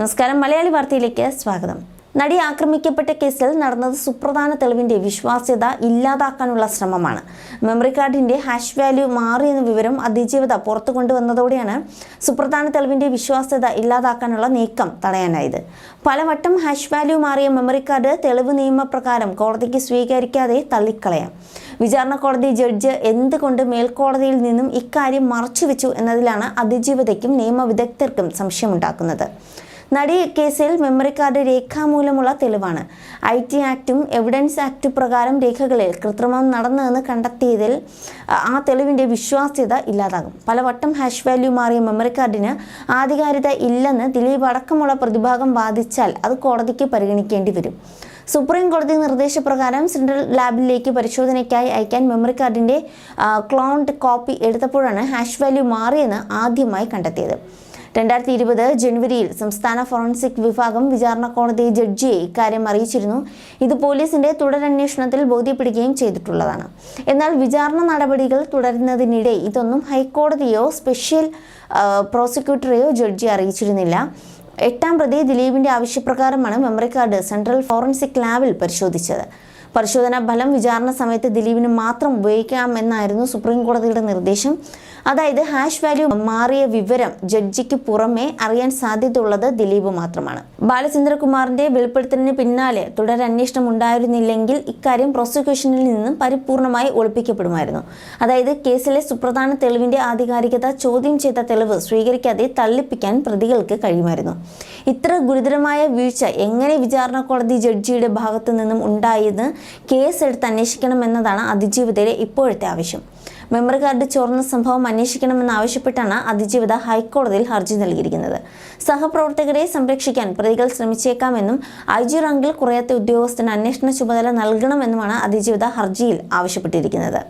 നമസ്കാരം. മലയാളി വാർത്തയിലേക്ക് സ്വാഗതം. നടി ആക്രമിക്കപ്പെട്ട കേസിൽ നടന്നത് സുപ്രധാന തെളിവിന്റെ വിശ്വാസ്യത ഇല്ലാതാക്കാനുള്ള ശ്രമമാണ്. മെമ്മറി കാർഡിന്റെ ഹാഷ് വാല്യൂ മാറി എന്ന വിവരം അതിജീവത പുറത്തു കൊണ്ടുവന്നതോടെയാണ് സുപ്രധാന തെളിവിന്റെ വിശ്വാസ്യത ഇല്ലാതാക്കാനുള്ള നീക്കം തടയാനായത്. പലവട്ടം ഹാഷ് വാല്യൂ മാറിയ മെമ്മറി കാർഡ് തെളിവ് നിയമപ്രകാരം കോടതിക്ക് സ്വീകരിക്കാതെ തള്ളിക്കളയാം. വിചാരണ കോടതി ജഡ്ജ് എന്തുകൊണ്ട് മേൽക്കോടതിയിൽ നിന്നും ഇക്കാര്യം മറച്ചുവെച്ചു എന്നതിലാണ് അതിജീവതയ്ക്കും നിയമവിദഗ്ധർക്കും സംശയമുണ്ടാക്കുന്നത്. നടി കേസിൽ മെമ്മറി കാർഡ് രേഖാമൂലമുള്ള തെളിവാണ്. ഐ ടി ആക്ടും എവിഡൻസ് ആക്ട് പ്രകാരം രേഖകളിൽ കൃത്രിമം നടന്നതെന്ന് കണ്ടെത്തിയതിൽ ആ തെളിവിന്റെ വിശ്വാസ്യത ഇല്ലാതാകും. പലവട്ടം ഹാഷ് വാല്യൂ മാറിയ മെമ്മറി കാർഡിന് ആധികാരികത ഇല്ലെന്ന് ദിലീപ് അടക്കമുള്ള പ്രതിഭാഗം വാദിച്ചാൽ അത് കോടതിക്ക് പരിഗണിക്കേണ്ടി വരും. സുപ്രീം കോടതി നിർദ്ദേശപ്രകാരം സെൻട്രൽ ലാബിലേക്ക് പരിശോധനയ്ക്കായി അയക്കാൻ മെമ്മറി കാർഡിന്റെ ക്ലോൺഡ് കോപ്പി എടുത്തപ്പോഴാണ് ഹാഷ് വാല്യൂ മാറിയെന്ന് ആദ്യമായി കണ്ടെത്തിയത്. രണ്ടായിരത്തി ഇരുപത് ജനുവരിയിൽ സംസ്ഥാന ഫോറൻസിക് വിഭാഗം വിചാരണ കോടതി ജഡ്ജിയെ ഇക്കാര്യം അറിയിച്ചിരുന്നു. ഇത് പോലീസിന്റെ തുടരന്വേഷണത്തിൽ ബോധ്യപ്പെടുകയും ചെയ്തിട്ടുള്ളതാണ്. എന്നാൽ വിചാരണ നടപടികൾ തുടരുന്നതിനിടെ ഇതൊന്നും ഹൈക്കോടതിയോ സ്പെഷ്യൽ പ്രോസിക്യൂട്ടറെയോ ജഡ്ജി അറിയിച്ചിരുന്നില്ല. എട്ടാം പ്രതി ദിലീപിന്റെ ആവശ്യപ്രകാരമാണ് മെമ്മറി കാർഡ് സെൻട്രൽ ഫോറൻസിക് ലാബിൽ പരിശോധിച്ചത്. പരിശോധനാ ഫലം വിചാരണ സമയത്ത് ദിലീപിന് മാത്രം ഉപയോഗിക്കാമെന്നായിരുന്നു സുപ്രീം കോടതിയുടെ നിർദ്ദേശം. അതായത് ഹാഷ് വാല്യൂ മാറിയ വിവരം ജഡ്ജിക്ക് പുറമെ അറിയാൻ സാധ്യതയുള്ളത് ദിലീപ് മാത്രമാണ്. ബാലചന്ദ്രകുമാറിന്റെ വെളിപ്പെടുത്തലിന് പിന്നാലെ തുടരന്വേഷണം ഉണ്ടായിരുന്നില്ലെങ്കിൽ ഇക്കാര്യം പ്രോസിക്യൂഷനിൽ നിന്നും പരിപൂർണമായി ഒളിപ്പിക്കപ്പെടുമായിരുന്നു. അതായത് കേസിലെ സുപ്രധാന തെളിവിന്റെ ആധികാരികത ചോദ്യം ചെയ്ത തെളിവ് സ്വീകരിക്കാതെ തള്ളിപ്പിക്കാൻ പ്രതികൾക്ക് കഴിയുമായിരുന്നു. ഇത്ര ഗുരുതരമായ വീഴ്ച എങ്ങനെ വിചാരണ കോടതി ജഡ്ജിയുടെ ഭാഗത്തു നിന്നും ഉണ്ടായെന്ന് കേസെടുത്ത് അന്വേഷിക്കണമെന്നതാണ് അതിജീവിതയിലെ ഇപ്പോഴത്തെ ആവശ്യം. മെമ്മറി കാർഡ് ചോർന്ന സംഭവം അന്വേഷിക്കണമെന്ന് ആവശ്യപ്പെട്ടാണ് അതിജീവിത ഹൈക്കോടതിയിൽ ഹർജി നൽകിയിരിക്കുന്നത്. സഹപ്രവർത്തകരെ സംരക്ഷിക്കാൻ പ്രതികൾ ശ്രമിച്ചേക്കാമെന്നും ഐ ജി റാങ്കിൽ കുറയാത്ത ഉദ്യോഗസ്ഥന് അന്വേഷണ ചുമതല നൽകണമെന്നുമാണ് അതിജീവിത ഹർജിയിൽ ആവശ്യപ്പെട്ടിരിക്കുന്നത്.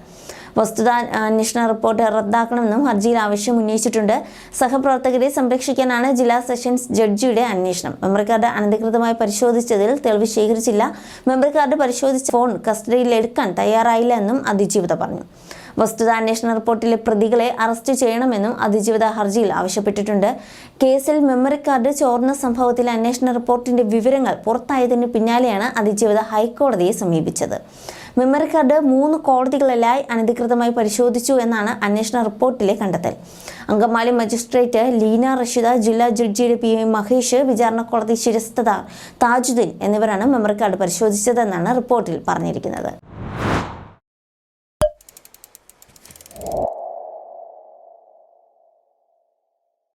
വസ്തുതാ അന്വേഷണ റിപ്പോർട്ട് റദ്ദാക്കണമെന്നും ഹർജിയിൽ ആവശ്യം ഉന്നയിച്ചിട്ടുണ്ട്. സഹപ്രവർത്തകരെ സംരക്ഷിക്കാനാണ് ജില്ലാ സെഷൻസ് ജഡ്ജിയുടെ അന്വേഷണം. മെമ്മറി കാർഡ് അനധികൃതമായി പരിശോധിച്ചതിൽ തെളിവ് ശേഖരിച്ചില്ല. മെമ്മറി കാർഡ് പരിശോധിച്ച ഫോൺ കസ്റ്റഡിയിൽ എടുക്കാൻ തയ്യാറായില്ല എന്നും അതിജീവിത പറഞ്ഞു. വസ്തുത അന്വേഷണ റിപ്പോർട്ടിലെ പ്രതികളെ അറസ്റ്റ് ചെയ്യണമെന്നും അതിജീവിത ഹർജിയിൽ ആവശ്യപ്പെട്ടിട്ടുണ്ട്. കേസിൽ മെമ്മറി കാർഡ് ചോർന്ന സംഭവത്തിൽ അന്വേഷണ റിപ്പോർട്ടിന്റെ വിവരങ്ങൾ പുറത്തായതിന് പിന്നാലെയാണ് അതിജീവിത ഹൈക്കോടതിയെ സമീപിച്ചത്. മെമ്മറി കാർഡ് മൂന്ന് കോടതികളിലായി അനധികൃതമായി പരിശോധിച്ചു എന്നാണ് അന്വേഷണ റിപ്പോർട്ടിലെ കണ്ടെത്തൽ. അങ്കമാലി മജിസ്ട്രേറ്റ് ലീന റഷീദ ജില്ലാ ജഡ്ജിയുടെ പി എം മഹേഷ് വിചാരണ കോടതി ശിരസ്തദാർ താജുദ്ദീൻ എന്നിവരാണ് മെമ്മറി കാർഡ് പരിശോധിച്ചതെന്നാണ് റിപ്പോർട്ടിൽ പറഞ്ഞിരിക്കുന്നത്.